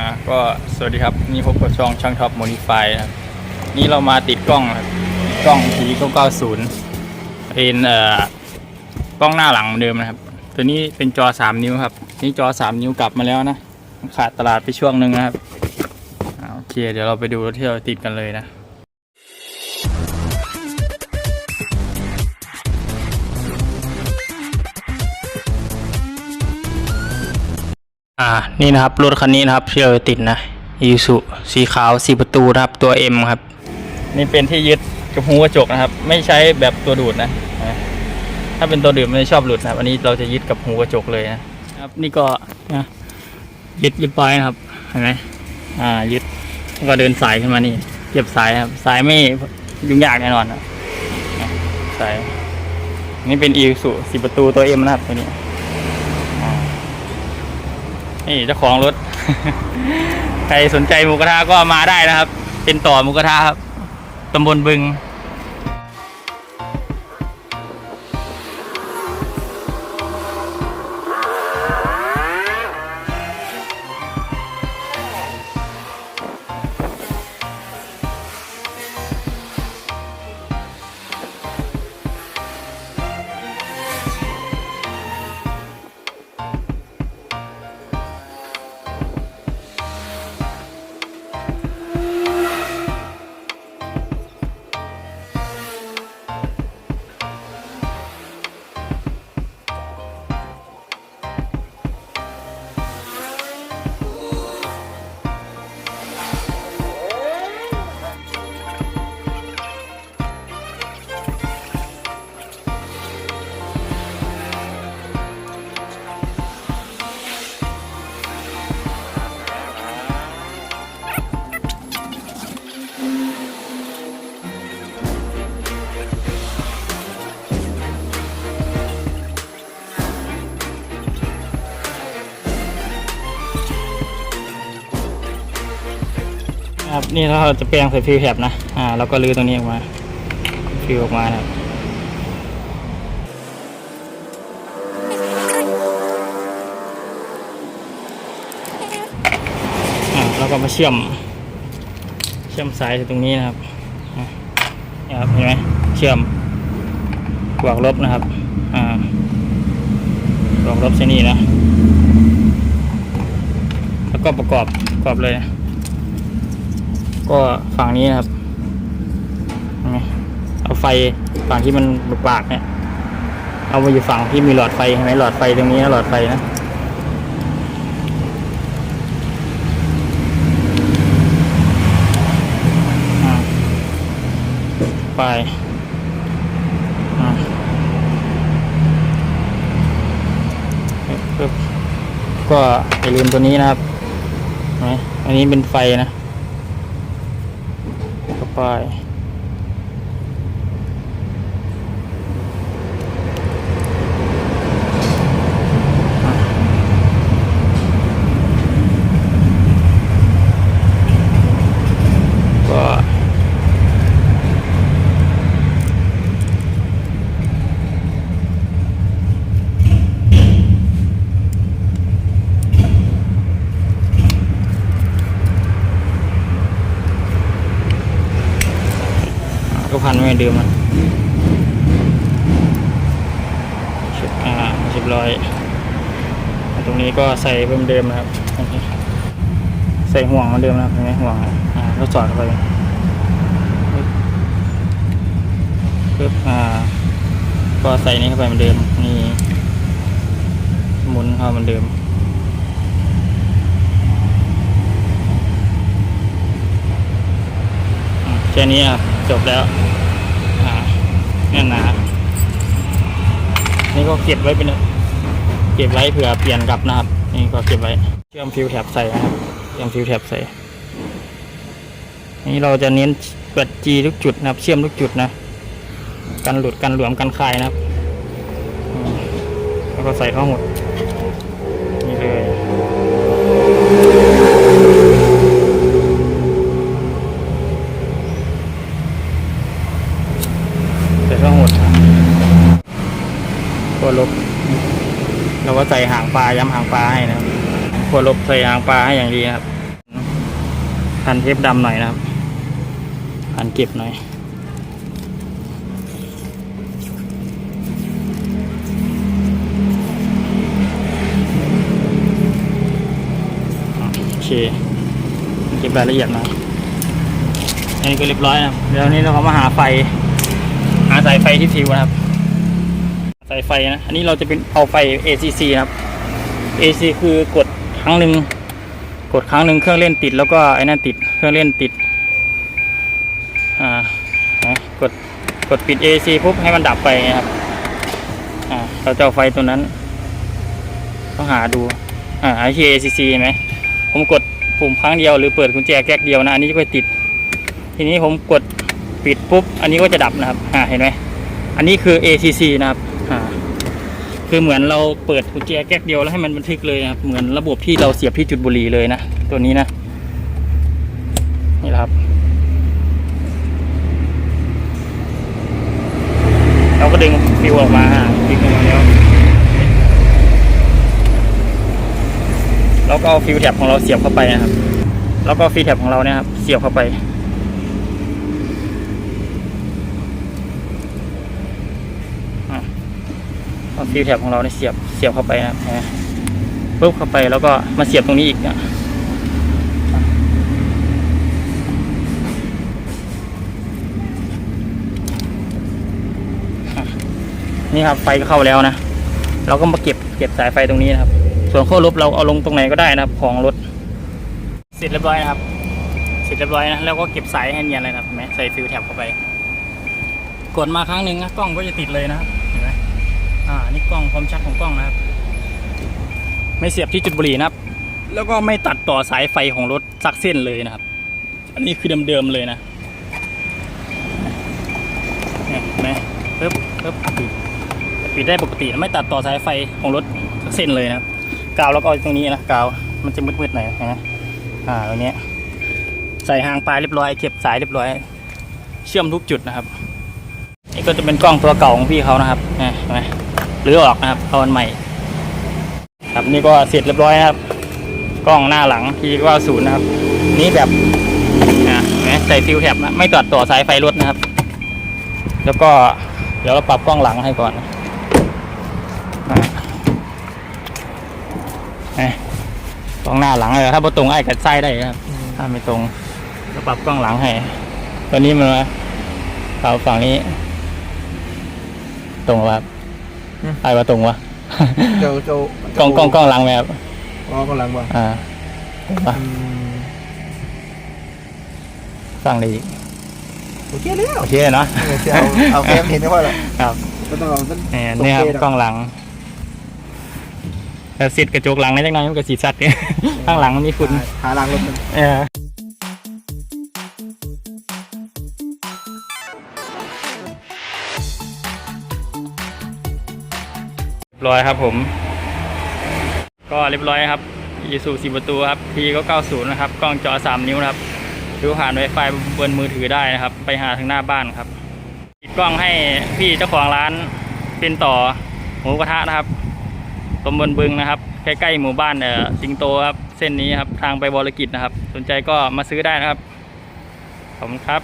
อ่าก็สวัสดีครับนี่พบกับช่องช่างท็อปโมดิฟายนะครับนี่เรามาติดกล้องครับกล้อง P 990เป็นเอ่อกล้องหน้าหลังเหมือนเดิมนะครับ ตัวนี้เป็นจอ 3 นิ้วครับ นี่จอ 3 นิ้วกลับมาแล้วนะ ขาดตลาดไปช่วงหนึ่งนะครับอ่าโอเค เดี๋ยวเราไปดูที่เราติดกันเลยนะ อ่านี่นะครับรถคันนี้นะครับที่เราติดนะอีสุสีขาวสีประตูนะครับตัว M ครับ นี่เป็นที่ยึดกระหูกระจกนะครับ ไม่ใช้แบบตัวดูดนะอ่าถ้าเป็นตัวดูดมันจะชอบหลุดนะครับอันนี้เราจะยึดกับหูกระจกเลยนะครับนี่ก็นะยึดยึดปลายนะครับเห็นไหมอ่ายึดแล้วก็เดินสายขึ้นมานี่เก็บสายครับสายไม่ยุ่งยากแน่นอนนะอะสายนี่เป็นอีสุสีประตูตัว M นะครับตัวนี้ นี่เจ้าของรถ ใครสนใจหมูกระทะก็มาได้นะครับ เป็นต่อหมูกระทะครับตำบลบึง ครับนี่เราจะแปลงใส่ฟิวแคบนะอ่าเราก็รื้อตรงนี้ออกมา ฟิวออกมาครับอ่าเราก็มาเชื่อม เชื่อมสายตรงนี้นะครับอะนี่ครับเห็นไหมเชื่อมบวกลบนะครับอ่าบวกลบเส้นนี้นะ แล้วก็ประกอบประกอบเลยนะ ก็ฝั่งนี้นะครับเอาไฟฝั่งที่มันปากเนี่ย เอามาอยู่ฝั่งที่มีหลอดไฟเห็นไหมหลอดไฟตรงนี้นะหลอดไฟนะไปอ่าปึ๊บก็อย่าลืมตัวนี้นะครับอันนี้เป็นไฟนะ ไปก็ก็ พันไม่เหมือนเดิมนะชุดอ่าสิบร้อยตรงนี้ก็ใส่เพิ่มเดิมนะครับใส่ห่วงเหมือนเดิมนะครับเห็นไหมห่วงอ่าก็สอดเข้าไปปึ๊บอ่า ก็ใส่นี้เข้าไปเหมือนเดิม นี่ หมุนเข้าเหมือนเดิม อะ แค่นี้ครับจบแล้วอ่าแน่นหนานี่ก็เก็บไว้เป็นเก็บไว้เผื่อเปลี่ยนกลับนะครับ นี่ก็เก็บไว้เชื่อมฟิวแท็บใส่นะครับเชื่อมฟิวแท็บใส่นี่เราจะเน้นเปิดจีทุกจุดนะครับ เชื่อมทุกจุดนะกันหลุดกันหลวมกันคลายนะครับแล้วก็ใส่เข้าหมดนี่เลย ใส่หางปลาย้ำหางปลาให้นะครับตัวลบใส่หางปลาให้อย่างดีครับพันเทปดำหน่อยนะครับพันเก็บหน่อยโอเคเก็บรายละเอียดหน่อยอันนี้ก็เรียบร้อยนะครับเดี๋ยวนี้เราก็มาหาไฟ หาสายไฟที่ฟิวนะครับ สายไฟนะ อันนี้เราจะเป็นเอาไฟ ACC นะครับ AC คือกดครั้งหนึ่งกดครั้งหนึ่งเครื่องเล่นติดแล้วก็ไอ้นั่นติดเครื่องเล่นติดอ่านะกดกดปิด AC ปุ๊บให้มันดับไปนะครับอ่าเราจะเอาไฟตัวนั้นต้องหาดูอ่าไอที่ ACC ไหมผมกดปุ่มครั้งเดียวหรือเปิดกุญแจแก๊กเดียวนะ อันนี้ก็ติด ทีนี้ผมกดปิดปุ๊บ อันนี้ก็จะดับนะครับอ่าเห็นไหมอันนี้คือ ACC นะครับ คือเหมือนเราเปิดกุญแจแก๊กเดียวแล้วให้มันบันทึกเลยครับ เหมือนระบบที่เราเสียบที่จุดบุหรี่เลยนะ ตัวนี้นะ นี่ครับเราก็ดึงฟิวออกมาอ่าดึงออกมาแล้วแล้วก็เอาฟิวแท็บของเราเสียบเข้าไปนะครับ แล้วก็ฟิวแท็บของเราเนี่ยครับ เสียบเข้าไป อะเอา ฟิวแท็บของเราเนี่ยเสียบเสียบเข้าไปนะปุ๊บเข้าไปแล้วก็มาเสียบตรงนี้อีกอะอะนี่ครับไฟก็เข้าแล้วนะ เราก็มาเก็บเก็บสายไฟตรงนี้นะครับ ส่วนขั้วลบเราเอาลงตรงไหนก็ได้นะครับ ของรถ เสร็จเรียบร้อยนะครับ เสร็จเรียบร้อยนะแล้วก็เก็บสายให้เนียนเลยนะครับใส่ฟิวแท็บเข้าไป กดมาครั้งหนึ่งนะกล้องก็จะติดเลยนะครับ ความชัดของกล้องนะครับ ไม่เสียบที่จุดบุหรี่นะครับ แล้วก็ไม่ตัดต่อสายไฟของรถสักเส้นเลยนะครับ อันนี้คือเดิมๆเลยนะเนี่ยเห็นไหมปึ๊บปึ๊บปิดปิดได้ปกติไม่ตัดต่อสายไฟของรถสักเส้นเลยนะครับกาวแล้วก็อาตรงนี้นะกาวมันจะมืดๆหน่อยนไหมอ่าตรงนี้ใส่หางปลายเรียบร้อยเก็บสายเรียบร้อย เชื่อมทุกจุดนะครับนี่ก็จะเป็นกล้องตัวเก่าของพี่เขานะครับเห็นไหมหรือออกนะครับเอาอันใหม่ ครับนี่ก็เสร็จเรียบร้อยนะครับ กล้องหน้าหลังพี่ก็ศูนย์นะครับ นี่แบบอะเห็นไหมใส่ฟิวแท็บนะไม่ตัดต่อสายไฟรถนะครับ แล้วก็เดี๋ยวเราปรับกล้องหลังให้ก่อนอะเห็นไหมกล้องหน้าหลังเลยถ้าบ่ตรงไอ้กัดไส้ได้นะครับ ถ้าไม่ตรงเราปรับกล้องหลังให้ตัวนี้มันมาเราฝั่งนี้ ตรงวะครับอืม ไอ้ว่าตรงวะเจ้าเจ้ากล้องกล้องกล้องหลังไหมครับอ๋อกำลังบ่อ่าตรงปะอืมฟังได้อีกโอเคแล้วโอเคเนาะเออเสียเอาเอาแฟมเห็นได้ว่าล่ะครับก็ต้องเอาสักเนี่ยโอเคเนี่ยครับแล้วกล้องหลังแต่สิทธิ์กระจกหลังในจังหน่อยมันก็สีสัดเนี่ยข้างหลังมันมีฝุ่นหาหลังรถมัน ร้อยครับผม ก็เรียบร้อยครับยีสูสีประตูครับทีก็90นะครับกล้องจอ3นิ้วนะครับดูผ่าน Wi-Fi บนมือถือได้นะครับ ไปหาทางหน้าบ้านครับติดกล้องให้พี่เจ้าของร้านเป็นต่อหมูกระทะนะครับตำบลบึงนะครับ ใกล้ๆหมู่บ้านเอ่อสิงโตครับเส้นนี้ครับทางไปบรกิจนะครับ สนใจก็มาซื้อได้นะครับ ขอบคุณครับ